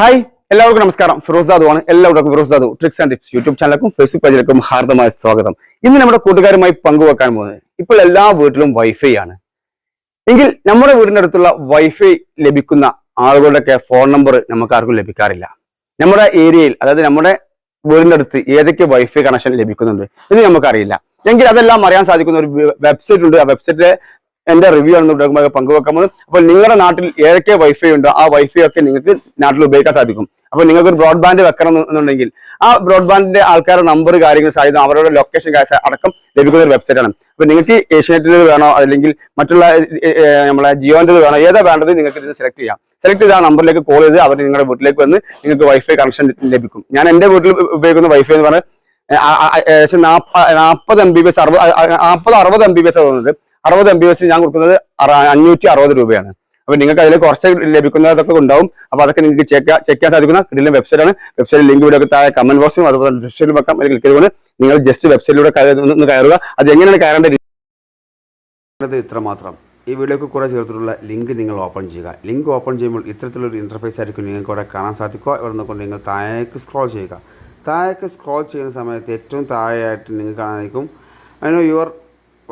Hi എല്ലാവർക്കും നമസ്കാരം. ഫിറോസ് ദാദു ആണ്. എല്ലാവർക്കും Firoz Dadu tricks and tips YouTube ചാനലിലേക്കും Facebook പേജിലേക്കും ഹാർദമായ സ്വാഗതം. ഇന്ന് നമ്മുടെ കൂട്ടുകാരുമായി പങ്കുവെക്കാൻ പോകുന്നത് ഇപ്പോൾ എല്ലാ വീട്ടിലും വൈഫൈ ആണ്. എങ്കിൽ നമ്മുടെ വീടിന്റെ അടുത്തുള്ള വൈഫൈ ലഭിക്കുന്ന ആളുകളുടെയൊക്കെ ഫോൺ നമ്പർ നമുക്ക് ആർക്കും ലഭിക്കാറില്ല. നമ്മുടെ ഏരിയയിൽ അതായത് നമ്മുടെ വീടിന്റെ അടുത്ത് ഏതൊക്കെ വൈഫൈ കണക്ഷൻ ലഭിക്കുന്നുണ്ട് ഇത് നമുക്കറിയില്ല. എങ്കിൽ അതെല്ലാം അറിയാൻ സാധിക്കുന്ന ഒരു വെബ്സൈറ്റ് ഉണ്ട്. ആ വെബ്സൈറ്റിലെ എന്റെ റിവ്യൂ ആണ് ഇവിടെ പങ്കുവെക്കാൻ പോകുന്നത് അപ്പോൾ നിങ്ങളുടെ നാട്ടിൽ ഏതൊക്കെ വൈഫൈ ഉണ്ടോ ആ വൈഫൈ ഒക്കെ നിങ്ങൾക്ക് നാട്ടിൽ ഉപയോഗിക്കാൻ സാധിക്കും. അപ്പോൾ നിങ്ങൾക്ക് ഒരു ബ്രോഡ്ബാൻഡ് വെക്കണം എന്നുണ്ടെങ്കിൽ ആ ബ്രോഡ്ബാൻഡിന്റെ ആൾക്കാരുടെ നമ്പർ കാര്യങ്ങൾ സാധ്യത അവരുടെ ലൊക്കേഷൻ അടക്കം ലഭിക്കുന്ന ഒരു വെബ്സൈറ്റ് ആണ്. അപ്പൊ നിങ്ങൾക്ക് ഏഷ്യനെറ്റിന്റെ വേണോ അല്ലെങ്കിൽ മറ്റുള്ള നമ്മളെ ജിയോന്റെ വേണോ ഏതാ വേണ്ടത് നിങ്ങൾക്ക് ഇത് സെലക്ട് ചെയ്യാം. സെലക്ട് ചെയ്ത് ആ നമ്പറിലേക്ക് കോൾ ചെയ്ത് അവർ നിങ്ങളുടെ വീട്ടിലേക്ക് വന്ന് നിങ്ങൾക്ക് വൈഫൈ കണക്ഷൻ ലഭിക്കും. ഞാൻ എന്റെ വീട്ടിൽ ഉപയോഗിക്കുന്ന വൈഫൈ എന്ന് പറഞ്ഞാൽ നാൽപ്പത് എം ബി ബി എസ് അറുപത് നാൽപ്പത് അറുപത് എം ബി ബി എസ് തോന്നുന്നത്. അറുപത് എം ബി എസ് ഞാൻ കൊടുക്കുന്നത് അഞ്ഞൂറ്റി അറുപത് രൂപയാണ്. അപ്പൊ നിങ്ങൾക്ക് അതിൽ കുറച്ച് ലഭിക്കുന്നതൊക്കെ ഉണ്ടാവും. അപ്പൊ അതൊക്കെ നിങ്ങൾക്ക് ചെക്ക് ചെയ്യാൻ സാധിക്കുന്ന ഇതിലെ വെബ്സൈറ്റ് ആണ്. വെബ്സൈറ്റ് ലിങ്ക് ഇവിടെ താഴെ കമന്റ് ബോക്സിലും അതുപോലെ ഡിസ്ക്രിപ്ഷനിലും വെക്കാം. അല്ലെങ്കിൽ ക്ലിക്ക് ചെയ്തുകൊണ്ട് നിങ്ങൾ ജസ്റ്റ് വെബ്സൈറ്റിലൂടെ ഒന്ന് കയറുക. അത് എങ്ങനെയാണ് കയറേണ്ടത് ഇത് ഇത്രമാത്രം. ഈ വീഡിയോക്ക് കൂടെ ചേർത്തിട്ടുള്ള ലിങ്ക് നിങ്ങൾ ഓപ്പൺ ചെയ്യുക. ലിങ്ക് ഓപ്പൺ ചെയ്യുമ്പോൾ ഇത്തരത്തിലൊരു ഇന്റർഫേസ് ആയിരിക്കും നിങ്ങൾക്ക് ഇവിടെ കാണാൻ സാധിക്കുക. ഇവിടെ നിന്നുകൊണ്ട് നിങ്ങൾ താഴേക്ക് സ്ക്രോൾ ചെയ്യുക. താഴേക്ക് സ്ക്രോൾ ചെയ്യുന്ന സമയത്ത് ഏറ്റവും താഴെയായിട്ട് നിങ്ങൾക്ക് കാണാൻ സാധിക്കും. അതിന് your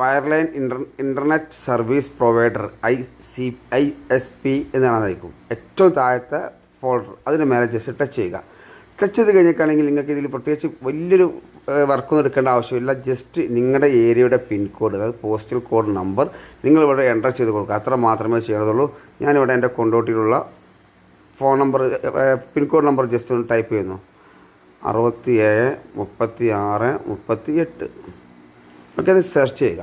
wireline inter internet service provider I C I S P എന്നാണ് നയിക്കും ഏറ്റവും താഴത്തെ ഫോൾഡർ അതിന് മേലെ ജസ്റ്റ് ടച്ച് ചെയ്യുക. ടച്ച് ചെയ്ത് കഴിഞ്ഞിട്ടാണെങ്കിൽ നിങ്ങൾക്ക് ഇതിൽ പ്രത്യേകിച്ച് വലിയൊരു വർക്കൊന്നും എടുക്കേണ്ട ആവശ്യമില്ല. ജസ്റ്റ് നിങ്ങളുടെ ഏരിയയുടെ പിൻകോഡ് അതായത് പോസ്റ്റൽ കോഡ് നമ്പർ നിങ്ങൾ ഇവിടെ എന്റർ ചെയ്ത് കൊടുക്കുക. അത്ര മാത്രമേ ചെയ്യണതുള്ളൂ ഞാനിവിടെ എന്റെ കൊണ്ടോട്ടിയിലുള്ള phone number pincode number just ഒന്ന് ടൈപ്പ് ചെയ്യുന്നു. അറുപത്തി ഏഴ് മുപ്പത്തി ആറ് മുപ്പത്തി എട്ട് ഓക്കെ അത് സെർച്ച് ചെയ്യുക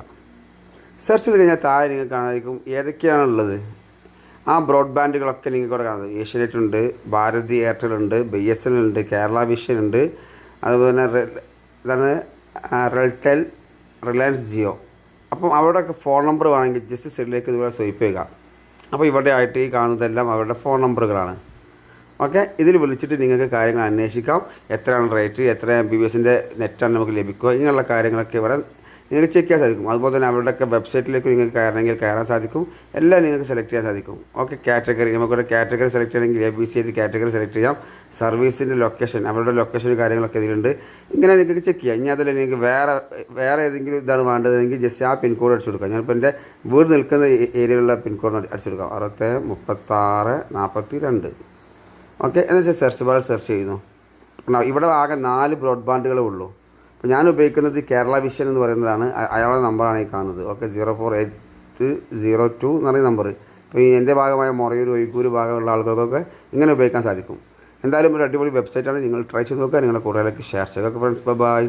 സെർച്ച് ചെയ്ത് കഴിഞ്ഞാൽ താഴെ നിങ്ങൾക്ക് കാണാതിരിക്കും ഏതൊക്കെയാണുള്ളത്. ആ ബ്രോഡ്ബാൻഡുകളൊക്കെ നിങ്ങൾക്ക് ഇവിടെ കാണുന്നത് ഏഷ്യനെറ്റ് ഉണ്ട് ഭാരതി എയർടെൽ ഉണ്ട് ബി എസ് എൻ എൽ ഉണ്ട് കേരള വിഷൻ ഉണ്ട്. അതുപോലെ തന്നെ ഇതാണ് റെൽടെൽ റിലയൻസ് ജിയോ. അപ്പം അവിടെയൊക്കെ ഫോൺ നമ്പർ വേണമെങ്കിൽ ജസ്റ്റ് സെല്ലിലേക്ക് ഇതുപോലെ സ്വൈപ്പ് ചെയ്യുക അപ്പോൾ ഇവിടെ ആയിട്ട് ഈ കാണുന്നതെല്ലാം അവരുടെ ഫോൺ നമ്പറുകളാണ്. ഓക്കെ? ഇതിൽ വിളിച്ചിട്ട് നിങ്ങൾക്ക് കാര്യങ്ങൾ അന്വേഷിക്കാം. എത്രയാണ് റേറ്റ് എത്ര എം ബി ബി എസിന്റെ നെറ്റാണ് നമുക്ക് ലഭിക്കുക. ഇങ്ങനെയുള്ള കാര്യങ്ങളൊക്കെ ഇവിടെ നിങ്ങൾക്ക് ചെക്ക് ചെയ്യാൻ സാധിക്കും. അതുപോലെ തന്നെ അവരുടെയൊക്കെ വെബ്സൈറ്റിലേക്ക് നിങ്ങൾക്ക് കയറണമെങ്കിൽ കയറാൻ സാധിക്കും. എല്ലാം നിങ്ങൾക്ക് സെലക്ട് ചെയ്യാൻ സാധിക്കും. ഓക്കെ കാറ്റഗറി നമുക്കൊരു കാറ്റഗറി സെലക്ട് ചെയ്യണമെങ്കിൽ A B C I category select ചെയ്യാം. സർവീസിന്റെ ലൊക്കേഷൻ അവരുടെ ലൊക്കേഷൻ കാര്യങ്ങളൊക്കെ ഇതിലുണ്ട്. ഇങ്ങനെ നിങ്ങൾക്ക് ചെക്ക് ചെയ്യാം. ഇനി അതിൽ നിങ്ങൾക്ക് വേറെ വേറെ ഏതെങ്കിലും ഇതാണ് വേണ്ടതെങ്കിൽ ജസ്റ്റ് ആ പിൻകോഡ് അടിച്ചു കൊടുക്കാം ഞാനിപ്പോൾ എന്റെ വീട് നിൽക്കുന്ന ഏരിയയിലുള്ള പിൻകോഡ് അടിച്ചു കൊടുക്കാം. അറുപത്തി മുപ്പത്താറ് നാൽപ്പത്തി രണ്ട് ഓക്കെ എന്നുവെച്ചാൽ സെർച്ച് ബാർ സെർച്ച് ചെയ്യുന്നു ഇവിടെ ആകെ നാല് ബ്രോഡ്ബാൻഡുകളേ ഉള്ളൂ. അപ്പോൾ ഞാൻ ഉപയോഗിക്കുന്നത് കേരള വിഷൻ എന്ന് പറയുന്നതാണ്. അയാളുടെ നമ്പറാണ് ഈ കാണുന്നത്. Okay zero four eight zero two എന്ന് പറയുന്ന നമ്പർ ഇപ്പോൾ ഈ എന്റെ ഭാഗമായ മൊറയൂർ ഒഴിക്കൂർ ഭാഗമുള്ള ആളുകൾക്കൊക്കെ ഇങ്ങനെ ഉപയോഗിക്കാൻ സാധിക്കും. എന്തായാലും ഒരു അടിപൊളി വെബ്സൈറ്റാണ് നിങ്ങൾ ട്രൈ ചെയ്ത് നോക്കുക. നിങ്ങളുടെ കൂടുതലേക്ക് ഷെയർ ചെയ്യുക. Friends bye